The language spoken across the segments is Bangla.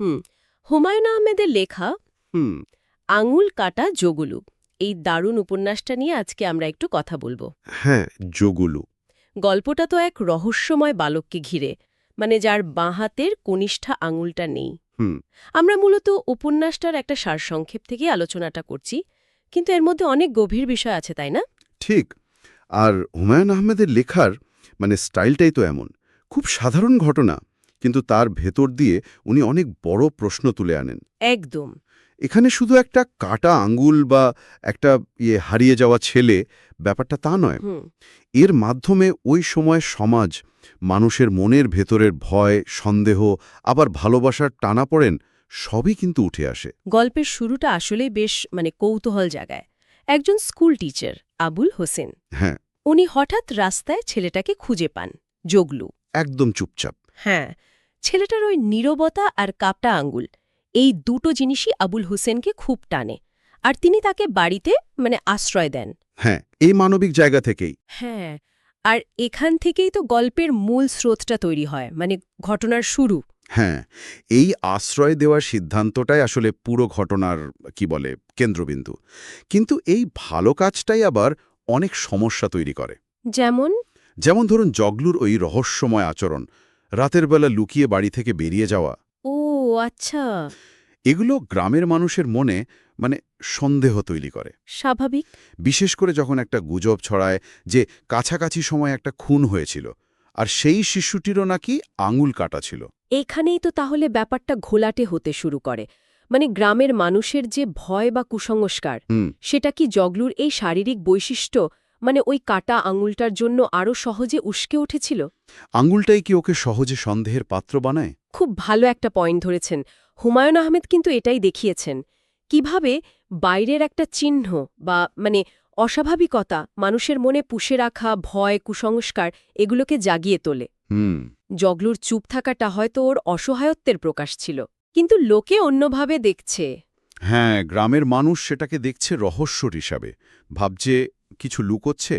হুম। হুমায়ুন আহমেদের লেখা হুম। আঙুল কাটা যোগুলু এই দারুণ উপন্যাসটা নিয়ে আজকে আমরা একটু কথা বলব। হ্যাঁ যোগুলু গল্পটা তো এক রহস্যময় বালককে ঘিরে মানে যার বাঁ হাতের কনিষ্ঠা আঙুলটা নেই। হুম। আমরা মূলত উপন্যাসটার একটা সারসংক্ষেপ থেকে আলোচনাটা করছি কিন্তু এর মধ্যে অনেক গভীর বিষয় আছে তাই না? ঠিক। আর হুমায়ুন আহমেদের লেখার মানে স্টাইলটাই তো এমন। খুব সাধারণ ঘটনা। কিন্তু তার ভেতর দিয়ে উনি অনেক বড় প্রশ্ন তুলে আনেন। একদম। এখানে শুধু একটা কাটা আঙ্গুল বা একটা ইয়ে হারিয়ে যাওয়া ছেলে ব্যাপারটা তা নয়। এর মাধ্যমে ওই সময় সমাজ মানুষের মনের ভেতরের ভয় সন্দেহ আবার ভালোবাসার টানা পড়েন সবই কিন্তু উঠে আসে। গল্পের শুরুটা আসলেই বেশ মানে কৌতূহল জাগায়। একজন স্কুল টিচার আবুল হোসেন। হ্যাঁ। উনি হঠাৎ রাস্তায় ছেলেটাকে খুঁজে পান জগলু। একদম চুপচাপ। হ্যাঁ। ছেলেটার ওই নীরবতা আর কাপটা আঙ্গুল এই দুটো জিনিসই আবুল হোসেনকে খুব টানে আর তিনি তাকে বাড়িতে মানে আশ্রয় দেন। হ্যাঁ এই মানবিক জায়গা থেকেই। হ্যাঁ আর এখান থেকেই তো গল্পের মূল স্রোতটা তৈরি হয় মানে ঘটনার শুরু। হ্যাঁ এই আশ্রয় দেওয়ার সিদ্ধান্তটাই আসলে পুরো ঘটনার কি বলে কেন্দ্রবিন্দু। কিন্তু এই ভালো কাজটাই আবার অনেক সমস্যা তৈরি করে। যেমন? যেমন ধরুন জগলুর ওই রহস্যময় আচরণ রাতের বেলা লুকিয়ে বাড়ি থেকে বেরিয়ে যাওয়া। ও আচ্ছা। এগুলো গ্রামের মানুষের মনে মানে সন্দেহ তৈরি করে। স্বাভাবিক। বিশেষ করে যখন একটা গুজব ছড়ায় যে কাছাকাছি সময় একটা খুন হয়েছিল আর সেই শিশুটিরও নাকি আঙুল কাটা ছিল। এখানেই তো তাহলে ব্যাপারটা ঘোলাটে হতে শুরু করে। মানে গ্রামের মানুষের যে ভয় বা কুসংস্কার সেটা কি জগলুর এই শারীরিক বৈশিষ্ট্য মানে ওই কাটা আঙুলটার জন্য আরও সহজে উস্কে উঠেছিল? আঙুলটাই কি ওকে সহজে সন্দেহের পাত্র বানায়? খুব ভালো একটা পয়েন্ট ধরেছেন। হুমায়ুন আহমেদ কিন্তু এটাই দেখিয়েছেন। কীভাবে বাইরের একটা চিহ্ন বা মানে অস্বাভাবিকতা মানুষের মনে পুষে রাখা ভয় কুসংস্কার এগুলোকে জাগিয়ে তোলে। হুম। জগলুর চুপ থাকাটা হয়তো ওর অসহায়ত্বের প্রকাশ ছিল। কিন্তু লোকে অন্যভাবে দেখছে। হ্যাঁ গ্রামের মানুষ সেটাকে দেখছে রহস্যর হিসাবে। ভাবছে কিছু লুকোচ্ছে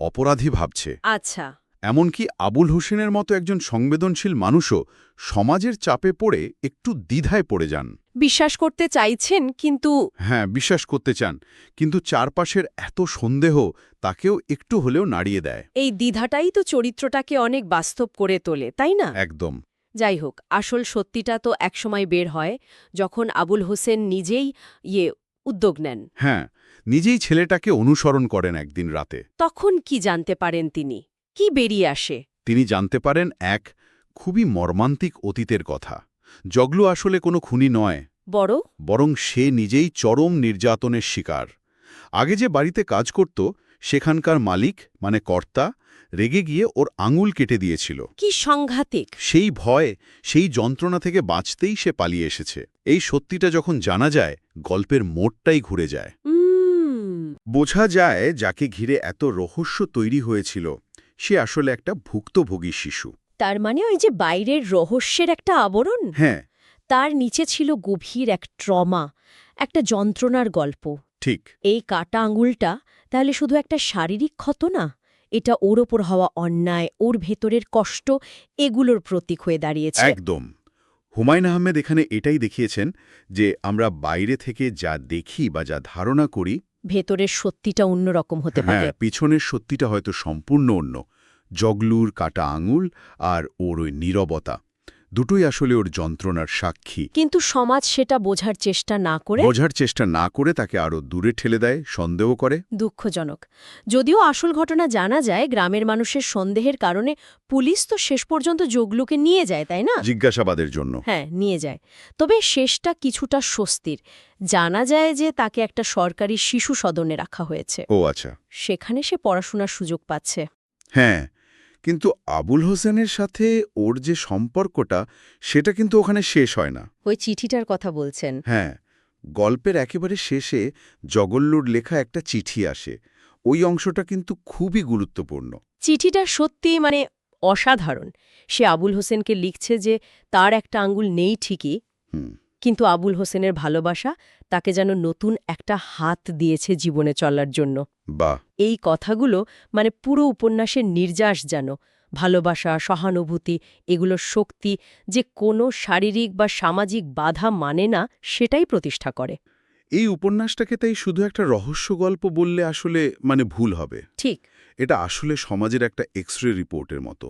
অপরাধী ভাবছে। আচ্ছা। এমনকি আবুল হোসেনের মতো একজন সংবেদনশীল মানুষও সমাজের চাপে পড়ে একটু দ্বিধায় পড়ে যান। বিশ্বাস করতে চাইছেন কিন্তু হ্যাঁ বিশ্বাস করতে চান কিন্তু চারপাশের এত সন্দেহ তাকেও একটু হলেও নাড়িয়ে দেয়। এই দ্বিধাটাই তো চরিত্রটাকে অনেক বাস্তব করে তোলে তাই না? একদম। যাই হোক আসল সত্যিটা তো একসময় বের হয় যখন আবুল হোসেন নিজেই ইয়ে উদ্যোগ নেন। হ্যাঁ নিজেই ছেলেটাকে অনুসরণ করেন একদিন রাতে। তখন কি জানতে পারেন তিনি? কি বেরিয়ে আসে? তিনি জানতে পারেন এক খুবই মর্মান্তিক অতীতের কথা। জগলু আসলে কোনো খুনি নয় বড়? বরং সে নিজেই চরম নির্যাতনের শিকার। আগে যে বাড়িতে কাজ করত সেখানকার মালিক মানে কর্তা রেগে গিয়ে ওর আঙুল কেটে দিয়েছিল। কি সাংঘাতিক! সেই ভয় সেই যন্ত্রণা থেকে বাঁচতেই সে পালিয়ে এসেছে। এই সত্যিটা যখন জানা যায় গল্পের মোড়টাই ঘুরে যায়। বোঝা যায় যাকে ঘিরে এত রহস্য তৈরি হয়েছিল। সে আসলে একটা ভুক্তভোগী শিশু। তার মানে ওই যে বাইরের রহস্যের একটা আবরণ? হ্যাঁ। তার নিচে ছিল গভীর এক ট্রমা একটা যন্ত্রণার গল্প। ঠিক। এই কাটা আঙুলটা তাহলে শুধু একটা শারীরিক ক্ষত না এটা ওর ওপর হওয়া অন্যায় ওর ভেতরের কষ্ট এগুলোর প্রতীক হয়ে দাঁড়িয়েছে। একদম। হুমায়ুন আহমেদ এখানে এটাই দেখিয়েছেন যে আমরা বাইরে থেকে যা দেখি বা যা ধারণা করি ভেতরের সত্যিটা অন্যরকম হতে পারে। হ্যাঁ পিছনের সত্যিটা হয়তো সম্পূর্ণ অন্য। জগলুর কাটা আঙুল আর ওর ওই নীরবতা। দুটোই আসলে ওর যন্ত্রণার সাক্ষী। কিন্তু সমাজ সেটা বোঝার চেষ্টা না করে বোঝার চেষ্টা না করে তাকে আরও দূরে ঠেলে দেয় সন্দেহ করে। দুঃখজনক। যদিও আসল ঘটনা জানা যায় গ্রামের মানুষের সন্দেহের কারণে পুলিশ তো শেষ পর্যন্ত যোগলুকে নিয়ে যায় তাই না? জিজ্ঞাসাবাদের জন্য। হ্যাঁ নিয়ে যায়। তবে শেষটা কিছুটা স্বস্তির। জানা যায় যে তাকে একটা সরকারি শিশু সদনে রাখা হয়েছে। ও আচ্ছা। সেখানে সে পড়াশোনার সুযোগ পাচ্ছে। হ্যাঁ কিন্তু আবুল হোসেনের সাথে ওর যে সম্পর্কটা সেটা কিন্তু ওখানে শেষ হয় না। ওই চিঠিটার কথা বলছেন। হ্যাঁ গল্পের একেবারে শেষে জগল্লুর লেখা একটা চিঠি আসে। ওই অংশটা কিন্তু খুবই গুরুত্বপূর্ণ। চিঠিটা সত্যি মানে অসাধারণ। সে আবুল হোসেনকে লিখছে যে তার একটা আঙ্গুল নেই ঠিকই। হুম। কিন্তু আবুল হোসেনের ভালোবাসা তাকে যেন নতুন একটা হাত দিয়েছে জীবনে চলার জন্য। বা এই কথাগুলো মানে পুরো উপন্যাসের নির্যাস যেন ভালোবাসা সহানুভূতি এগুলোর শক্তি যে কোনো শারীরিক বা সামাজিক বাধা মানে না সেটাই প্রতিষ্ঠা করে। এই উপন্যাসটাকে তাই শুধু একটা রহস্য গল্প বললে আসলে মানে ভুল হবে। ঠিক। এটা আসলে সমাজের একটা এক্স রে রিপোর্টের মতো।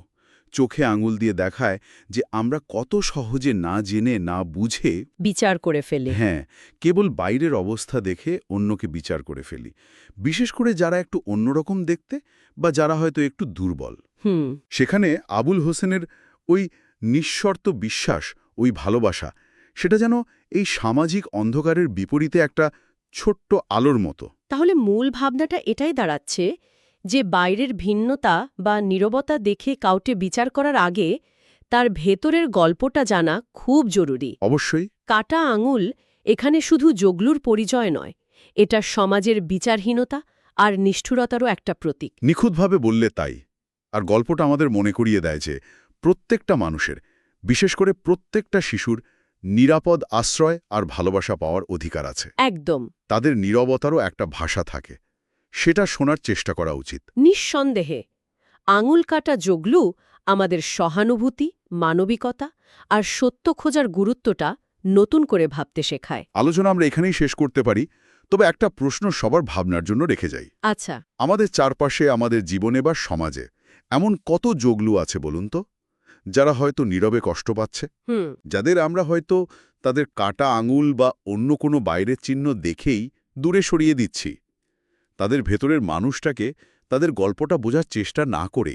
চোখে আঙুল দিয়ে দেখায় যে আমরা কত সহজে না জেনে না বুঝে বিচার করে ফেলে। হ্যাঁ কেবল বাইরের অবস্থা দেখে অন্যকে বিচার করে ফেলি। বিশেষ করে যারা একটু অন্যরকম দেখতে বা যারা হয়তো একটু দুর্বল। হুম। সেখানে আবুল হোসেনের ওই নিঃশর্ত বিশ্বাস ওই ভালোবাসা সেটা যেন এই সামাজিক অন্ধকারের বিপরীতে একটা ছোট্ট আলোর মতো। তাহলে মূল ভাবনাটা এটাই দাঁড়াচ্ছে যে বাইরের ভিন্নতা বা নীরবতা দেখে কাউটে বিচার করার আগে তার ভেতরের গল্পটা জানা খুব জরুরি। অবশ্যই। কাটা আঙুল এখানে শুধু জগলুর পরিচয় নয় এটা সমাজের বিচারহীনতা আর নিষ্ঠুরতারও একটা প্রতীক। নিখুঁতভাবে বললে তাই আর গল্পটা আমাদের মনে করিয়ে দেয় যে প্রত্যেকটা মানুষের বিশেষ করে প্রত্যেকটা শিশুর নিরাপদ আশ্রয় আর ভালোবাসা পাওয়ার অধিকার আছে। একদম। তাদের নীরবতারও একটা ভাষা থাকে। সেটা শোনার চেষ্টা করা উচিত। নিঃসন্দেহে আঙুল কাটা জগলু আমাদের সহানুভূতি মানবিকতা আর সত্য খোঁজার গুরুত্বটা নতুন করে ভাবতে শেখায়। আলোচনা আমরা এখানেই শেষ করতে পারি তবে একটা প্রশ্ন সবার ভাবনার জন্য রেখে যাই। আচ্ছা। আমাদের চারপাশে আমাদের জীবনে বা সমাজে এমন কত যোগলু আছে বলুন তো? যারা হয়তো নীরবে কষ্ট পাচ্ছে। যাদের আমরা হয়তো তাদের কাটা আঙুল বা অন্য কোনো বাইরের চিহ্ন দেখেই দূরে সরিয়ে দিচ্ছি। তাদের ভেতরের মানুষটাকে তাদের গল্পটা বোঝার চেষ্টা না করেই।